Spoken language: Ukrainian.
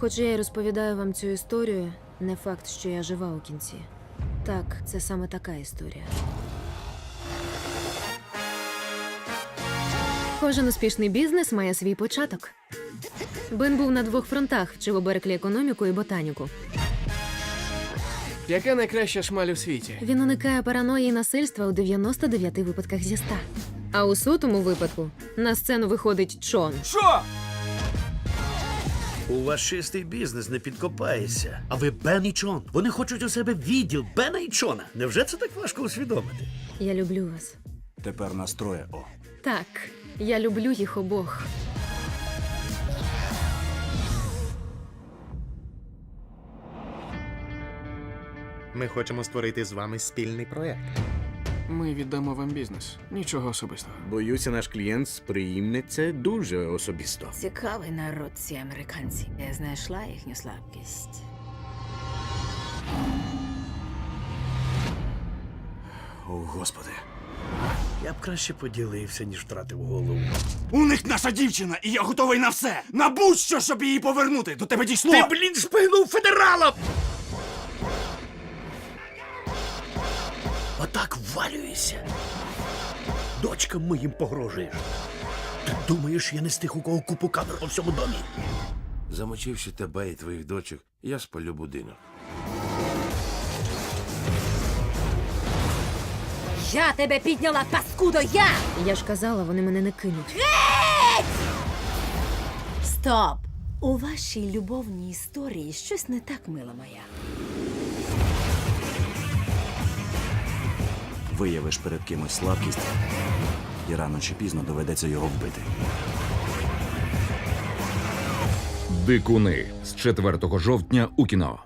Хоч я й розповідаю вам цю історію, не факт, що я жива у кінці. Так, це саме така історія. Кожен успішний бізнес має свій початок. Бен був на двох фронтах, вчив у Берклі економіку і ботаніку. Яка найкраща шмаль у світі? Він уникає параної і насильства у 99 випадках зі 100. А у сотому випадку на сцену виходить Чон. Що? У вас чистий бізнес не підкопаєшся. А ви Бен і Чон. Вони хочуть у себе відділ Бена і Чона. Невже це так важко усвідомити? Я люблю вас. Тепер нас троє. О. Так, я люблю їх обох. Ми хочемо створити з вами спільний проект. Ми віддамо вам бізнес. Нічого особистого. Боюся, наш клієнт сприйме це дуже особисто. Цікавий народ ці американці. Я знайшла їхню слабкість. О, господи. Я б краще поділився, ніж втратив голову. У них наша дівчина, і я готовий на все. На будь-що, щоб її повернути. До тебе дійшло. Ти, блін, шпигнув федерала! Ввалюєшся. Дочкам моїм погрожуєш. Ти думаєш, я не з тих, у кого купу камер по всьому домі? Замочивши тебе і твоїх дочок, я спалю будинок. Я тебе підняла, паскудо, я! Я ж казала, вони мене не кинуть. Стоп! У вашій любовній історії щось не так, мила моя. Виявиш перед кимось слабкість, і рано чи пізно доведеться його вбити. Дикуни з 4 жовтня у кіно.